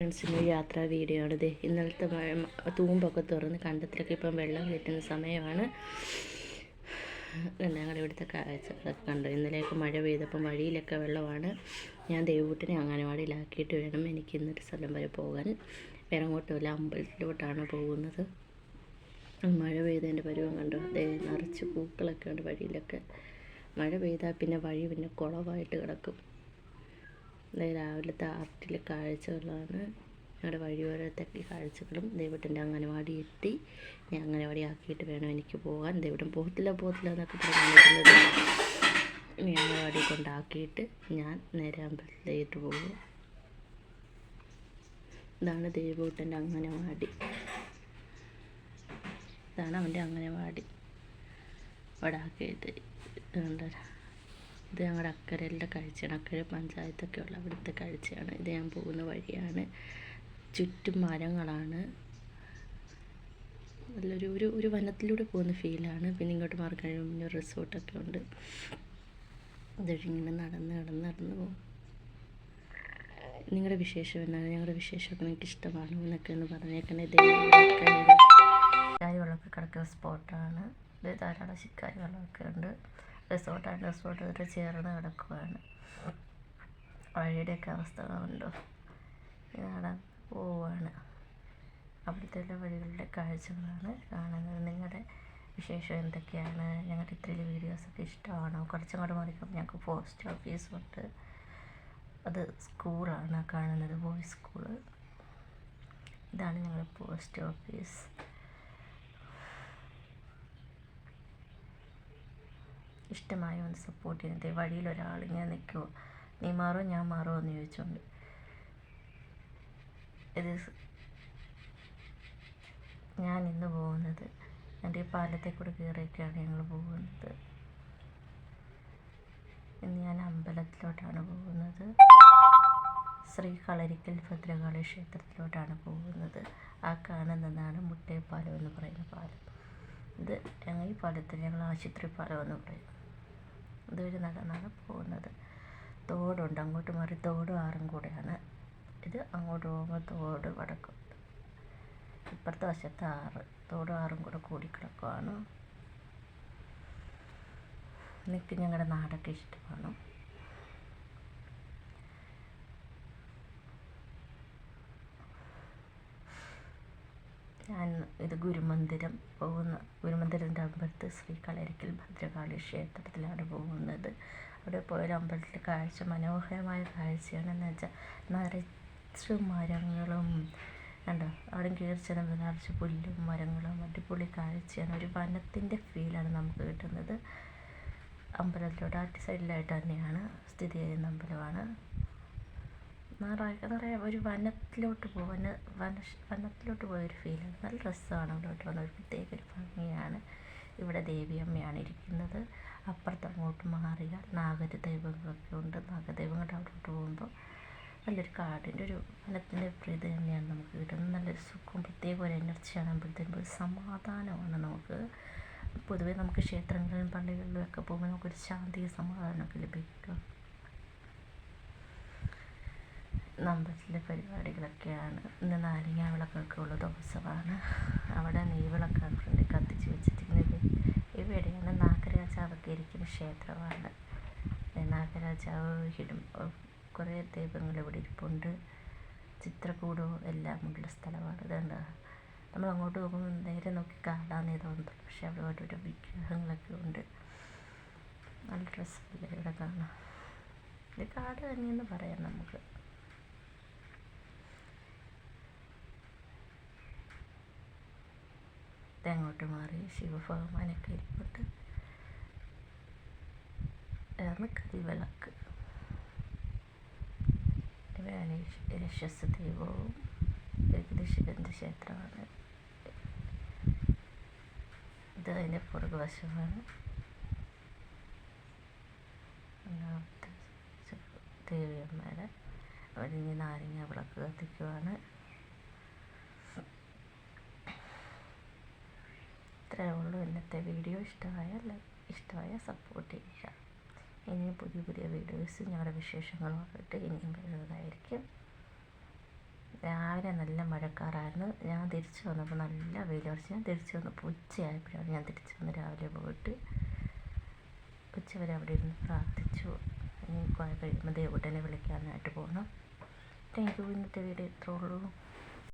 ഫ്രണ്ട്സിന്റെ യാത്രാ വീഡിയോ ആണിത് ഇന്നലത്തെ തൂമ്പൊക്കെ തുറന്ന് കണ്ടത്തിലൊക്കെ ഇപ്പം വെള്ളം കിട്ടുന്ന സമയമാണ്. ഞങ്ങളുടെ ഇവിടുത്തെ കാഴ്ചകളൊക്കെ കണ്ടു. ഇന്നലെയൊക്കെ മഴ പെയ്തപ്പം വഴിയിലൊക്കെ വെള്ളമാണ്. ഞാൻ ദേവൂട്ടിനെ അംഗനവാടിയിലാക്കിയിട്ട് വേണം എനിക്ക് ഇന്നൊരു സ്ഥലം വരെ പോകാൻ. വേറെ അങ്ങോട്ടുമില്ല അമ്പലത്തിലോട്ടാണ് പോകുന്നത്. മഴ പെയ്തതിന്റെ പരുവം കണ്ടു. അതേ നിറച്ച് പൂക്കളൊക്കെ ഉണ്ട് വഴിയിലൊക്കെ. മഴ പെയ്താൽ പിന്നെ വഴി പിന്നെ കുളവായിട്ട് കിടക്കും. രാവിലത്തെ ആർട്ടിലെ കാഴ്ചകളാണ്. ഞങ്ങളുടെ വഴിയോരത്തെ കാഴ്ചകളും ദൈവത്തിന്റെ അംഗനവാടി എത്തി. ഞാൻ അംഗനവാടി ആക്കിയിട്ട് വേണം എനിക്ക് പോകാൻ. ദൈവം പോകത്തില്ല പോകത്തില്ല എന്നൊക്കെ പറഞ്ഞിരിക്കുന്നത് ഇനി അംഗനവാടി കൊണ്ടാക്കിയിട്ട് ഞാൻ നേരെ അമ്പലത്തിലേക്ക് പോകും. ഇതാണ് ദേവൂട്ടന്റെ അംഗനവാടി. ഇതാണ് അവന്റെ അംഗനവാടി. അവിടെ ആക്കിയിട്ട് എന്താ ഇത് ഞങ്ങളുടെ അക്കരയിലെ കാഴ്ചയാണ്. അക്കര പഞ്ചായത്തൊക്കെ ഉള്ള അവിടുത്തെ കാഴ്ചയാണ്. ഇത് ഞാൻ പോകുന്ന വഴിയാണ്. ചുറ്റും മരങ്ങളാണ്. നല്ലൊരു ഒരു ഒരു വനത്തിലൂടെ പോകുന്ന ഫീലാണ്. പിന്നെ ഇങ്ങോട്ട് മാറി കഴിയുമ്പോൾ പിന്നെ റിസോർട്ടൊക്കെ ഉണ്ട്. ഇങ്ങനെ നടന്ന് നടന്ന് നടന്ന് പോകും. നിങ്ങളുടെ വിശേഷം എന്നാണ് ഞങ്ങളുടെ വിശേഷമൊക്കെ നിങ്ങൾക്ക് ഇഷ്ടമാണ് എന്നൊക്കെ ഒന്ന് പറഞ്ഞേക്കണേ. ശിക്കാരി വെള്ളമൊക്കെ കിടക്കുന്ന സ്പോട്ടാണ് ഇത് ധാരാളം ശിക്കാരി വെള്ളമൊക്കെ ഉണ്ട്. റിസോർട്ടാണ്. റിസോർട്ട് ചേർന്ന് കിടക്കുവാണ്. വഴിയുടെയൊക്കെ അവസ്ഥ ഉണ്ടോ ഇതാണ് പോവാണ്. അവിടുത്തെ എല്ലാ വഴികളുടെ കാഴ്ചകളാണ് കാണുന്നത്. നിങ്ങളുടെ വിശേഷം എന്തൊക്കെയാണ്? ഞങ്ങളുടെ ഇത്രയും വീഡിയോസൊക്കെ ഇഷ്ടമാണോ? കുറച്ചങ്ങോട്ട് മാറിക്കുമ്പോൾ ഞങ്ങൾക്ക് പോസ്റ്റ് ഓഫീസുണ്ട് അത് സ്കൂളാണ് കാണുന്നത്. Boys school. ഇതാണ് ഞങ്ങളുടെ പോസ്റ്റ് ഓഫീസ്. ഇഷ്ടമായി ഒന്ന് സപ്പോർട്ട് ചെയ്യുന്നത്? വഴിയിൽ ഒരാൾ ഇങ്ങനെ നിൽക്കുമോ നീ മാറോ ഞാൻ മാറോ എന്ന് ചോദിച്ചുകൊണ്ട് ഇത് ഞാൻ ഇന്ന് പോകുന്നത് എന്റെ ഈ പാലത്തെ കൂടെ കയറിയൊക്കെയാണ് ഞങ്ങൾ പോകുന്നത്. ഇന്ന് ഞാൻ അമ്പലത്തിലോട്ടാണ് പോകുന്നത്. ശ്രീ കളരിക്കൽ ഭദ്രകാളി ക്ഷേത്രത്തിലോട്ടാണ് പോകുന്നത്. ആ കാണുന്നതാണ് മുട്ടേപ്പാലം എന്ന് പറയുന്ന പാലം. ഇത് ഞങ്ങൾ ഈ പാലത്തിൽ ഞങ്ങൾ ആശുപത്രി പാലം എന്ന് പറയും. ഇതുവഴി നടന്നാണ് പോകുന്നത് തോടുണ്ട്. അങ്ങോട്ട് മാറി തോടും ആറും കൂടെയാണ്. ഇത് അങ്ങോട്ട് പോകുമ്പോൾ തോട് വടക്കും. ഇപ്പുറത്തെ വശത്ത് ആറ്. തോടും ആറും കൂടെ കൂടിക്കിടക്കുവാണ്. എനിക്ക് ഞങ്ങളുടെ നാടൊക്കെ ഇഷ്ടമാണ്. ഞാൻ ഇത് ഗുരുമന്ദിരം പോകുന്ന ഗുരുമന്ദിരത്തിന്റെ അമ്പലത്ത് ശ്രീ കളരിക്കൽ ഭദ്രകാളി ക്ഷേത്രത്തിലാണ് പോകുന്നത്. അവിടെ പോയാൽ അമ്പലത്തിലെ കാഴ്ച മനോഹരമായ കാഴ്ചയാണെന്ന് വെച്ചാൽ നിറച്ച് മരങ്ങളും കണ്ടോ? അവിടെ കയറി ചെല്ലുമ്പോൾ നിറച്ച് പുല്ലും മരങ്ങളും അടിപൊളി കാഴ്ചയാണ്. ഒരു വനത്തിന്റെ ഫീലാണ് നമുക്ക് കിട്ടുന്നത്. അമ്പലത്തിലോട്ട് ആറ്റ് സൈഡിലായിട്ട് തന്നെയാണ് സ്ഥിതി ചെയ്യുന്ന അമ്പലമാണ്. നിറയെ നിറയെ ഒരു വനത്തിലോട്ട് പോകും വന വന വനത്തിലോട്ട് പോയൊരു ഫീലാണ് നല്ല രസമാണ് അവിടോട്ട് വന്ന ഒരു പ്രത്യേക ഒരു ഭംഗിയാണ്. ഇവിടെ ദേവിയമ്മയാണ് ഇരിക്കുന്നത്. അപ്പുറത്ത് അങ്ങോട്ട് മാറിയാൽ നാഗര ദൈവങ്ങളൊക്കെ ഉണ്ട്. നാഗദൈവങ്ങളുടെ അവിടോട്ട് പോകുമ്പോൾ നല്ലൊരു കാടിന്റെ ഒരു വനത്തിന്റെ പ്രീതി തന്നെയാണ് നമുക്ക് കിട്ടുന്നത്. നല്ലൊരു സുഖം പ്രത്യേക ഒരു എനർജിയാണ് ആകുമ്പോഴത്തേക്കും ഒരു സമാധാനമാണ് നമുക്ക്. പൊതുവേ നമുക്ക് ക്ഷേത്രങ്ങളിലും പള്ളികളിലും ഒക്കെ പോകുമ്പോൾ നമുക്കൊരു ശാന്തി സമാധാനമൊക്കെ ലഭിക്കും അമ്പലത്തിലെ പരിപാടികളൊക്കെയാണ്. ഇന്ന് നാരങ്ങ വിളക്കൊക്കെ ഉള്ള ദിവസമാണ് അവിടെ നെയ്വിളക്കാക്കുണ്ട് കത്തിച്ച് വെച്ചിരിക്കുന്നത്. ഇവിടെയാണ് നാഗരാജാവൊക്കെ ഇരിക്കുന്ന ക്ഷേത്രമാണ്. നാഗരാജാവ് ഹിടും കുറേ ദൈവങ്ങൾ ഇവിടെ ഇരിപ്പുണ്ട്. ചിത്രകൂടവും എല്ലാം ഉള്ള സ്ഥലമാണ്. ഇതുണ്ട്. നമ്മൾ അങ്ങോട്ട് പോകുമ്പോൾ നേരെ നോക്കി കാണാമെന്നേ തോന്നുന്നു പക്ഷെ അവിടെ ഓരോരോ വിഗ്രഹങ്ങളൊക്കെ ഉണ്ട്. നല്ല ഡ്രസ്സല്ലേ ഇവിടെ കാണാം. ഇത് കാട് തന്നെയെന്ന് പറയാം നമുക്ക്. അങ്ങോട്ട് മാറി ശിവഭഗവാനൊക്കെ ഇരിപ്പുണ്ട്. അതാണ് കൽവിളക്ക് ഇവയാണ് രക്ഷസ് ദൈവവും ശിവന്റെ ക്ഷേത്രമാണ്. ഇത് അതിന്റെ പുറകുവശമാണ്. ദേവിയമ്മയുടെ അവിടെ നിന്ന് നാരങ്ങ വിളക്ക് കത്തിക്കുവാണ്. ഇത്രയേ ഉള്ളൂ ഇന്നത്തെ വീഡിയോ ഇഷ്ടമായാൽ ഇഷ്ടമായാൽ സപ്പോർട്ട് ചെയ്യുക. ഇനിയും പുതിയ പുതിയ വീഡിയോസ് ഞങ്ങളുടെ വിശേഷങ്ങളുമായിട്ട് ഇനിയും വരുന്നതായിരിക്കും. രാവിലെ നല്ല മഴക്കാറായിരുന്നു. ഞാൻ തിരിച്ചു വന്നപ്പോൾ നല്ല വെയിൽ കുറച്ച് ഞാൻ തിരിച്ചു വന്നപ്പോൾ ഉച്ചയായപ്പോഴാണ് ഞാൻ തിരിച്ചു വന്ന് രാവിലെ പോയിട്ട് ഉച്ചവരെ അവിടെ ഇരുന്ന് പ്രാർത്ഥിച്ചു. ഇനി കുറെ കഴിയുമ്പോൾ ദേവുട്ടനെ വിളിക്കാനായിട്ട് പോകണം താങ്ക് യു ഇന്നത്തെ വീഡിയോ ഇത്രേ ഉള്ളൂ.